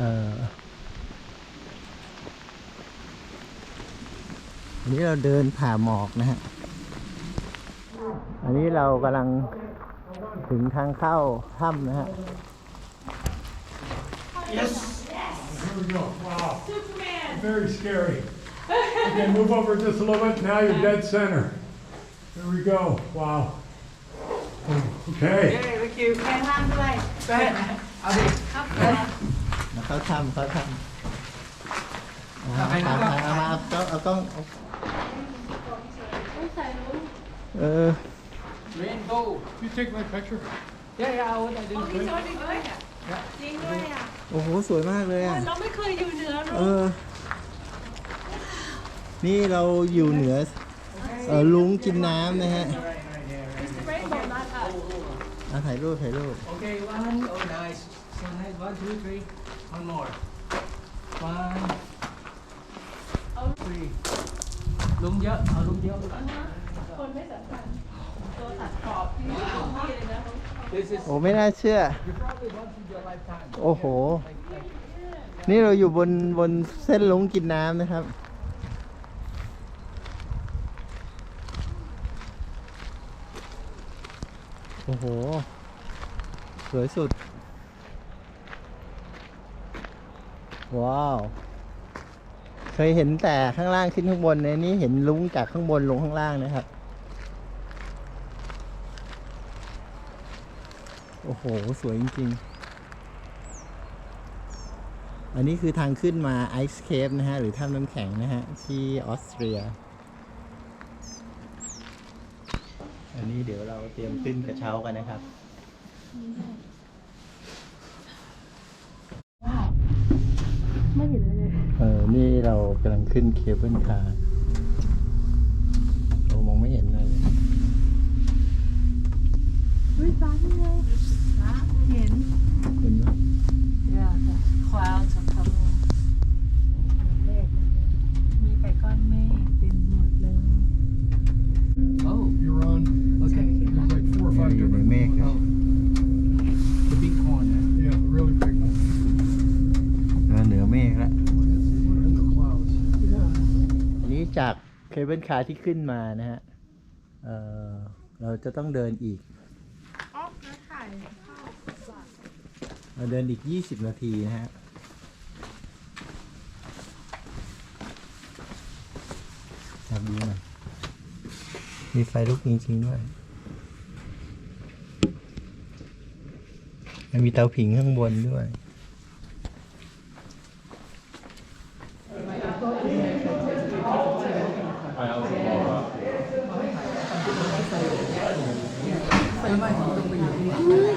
เอ่ออันนี้เราเดินผ่าหมอกนะฮะ อันนี้เรากำลังถึงทางเข้าถ้ำนะฮะ Yes. Here we go. Wow. Very scary. Okay, move over just a little bit. Now you're dead center. There we go. Wow. Okay. แม่ห้ามด้วยเอาดิครับแล้ว เขาทำเขาทำเอาเอาเอาเอามาเอากล้องเอากล้องเอาต้องใส่รู้เออ rainbow You take my picture? yeah yeah I would I ตรง didn't นี้โชว์ดีด้วยอะจริงด้วยอะโอ้โห สวยมากเลยอะ เราไม่เคยอยู่เหนือเอรู้อ นี่เราอยู่เหนือเออลุงกินน้ำนะฮะไม่บอกนะค่ะ อะถ่ายรูปถ่ายรูป okay one oh nice so nice one two three one more one three ลุงเยอะ เอาลุงเยอะ คนไม่สำคัญตัวตัดขอบที่นี่เลยนะ this is โอ้ไม่น่าเชื่อ you probably once in your lifetime โอ้โหนี่เราอยู่บนบนเส้นลุงกินน้ำนะครับ โอ้โห สวยสุด ว้าว เคยเห็นแต่ข้างล่างขึ้นข้างบนในนี้เห็นลุ้งจากข้างบนลงข้างล่างนะครับ โอ้โห สวยจริง ๆ อันนี้คือทางขึ้นมาไอซ์เคฟนะฮะ หรือถ้ำน้ำแข็งนะฮะ ที่ออสเตรีย อันนี้เดี๋ยวเราเตรียมขึ้นกระเช้ากันนะครับ เห็นเลยเออ นี่เรากำลังขึ้นเคเบิลคาร์เรามองไม่เห็นเลยวิ้ยฟ้าที่ไงฟ้าเห็น จากเคเบิลคาร์ที่ขึ้นมานะฮะเเราจะต้องเดินอีกเราเดินอีก 20 นาทีนะฮะจับดูหน่อยมีไฟลุกจริงๆด้วยแล้วมีเตาผิงข้างบนด้วย แม่มีสองคู่ เลย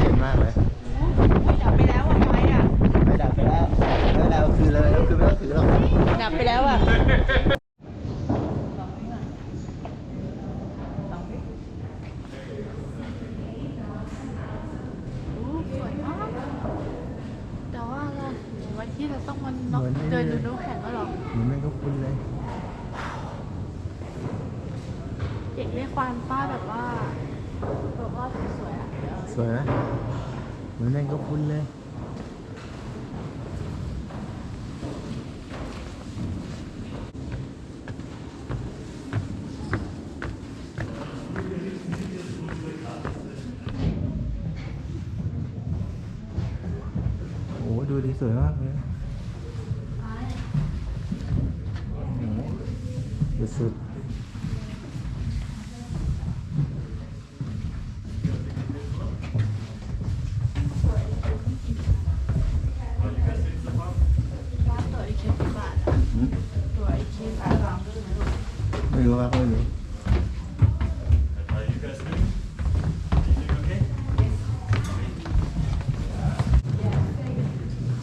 เย็นมากเลยดับไปแล้วอะไฟอะไม่ดับไปแล้วไม่ดับคือเลยแล้วคือไม่ต้องถือหรอกดับไปแล้วอะสวยมากแต่ว่าเราวันที่เราต้องมันนกเดินดูน้ำแข็งก็หรอ เหมือนแม่งก็คุ้นเลย เด็กได้ความป้าแบบว่าแบบว่าสวยๆอะสวยไหมเหมือนแม่งก็คุ้นเลยโอ้โหดูดีสวยมากเลยโอ้โหสุดๆ ตัวไอเคกี่บาทอะตัวไอเคบาทลองดูนะลูก ไม่รู้ว่าไม่รู้ Are you guys good? Everything okay?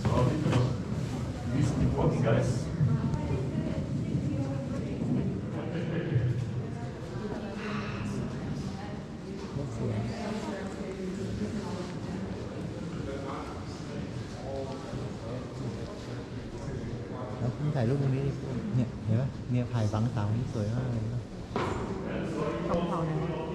So how did you please keep walking, guys? แล้วพี่ ถ่ายรูปตรงนี้ดิเนี่ยเห็นไหมเนี่ยถ่ายฝังเสานี่สวยมากเลยนะของเขาเนี่ย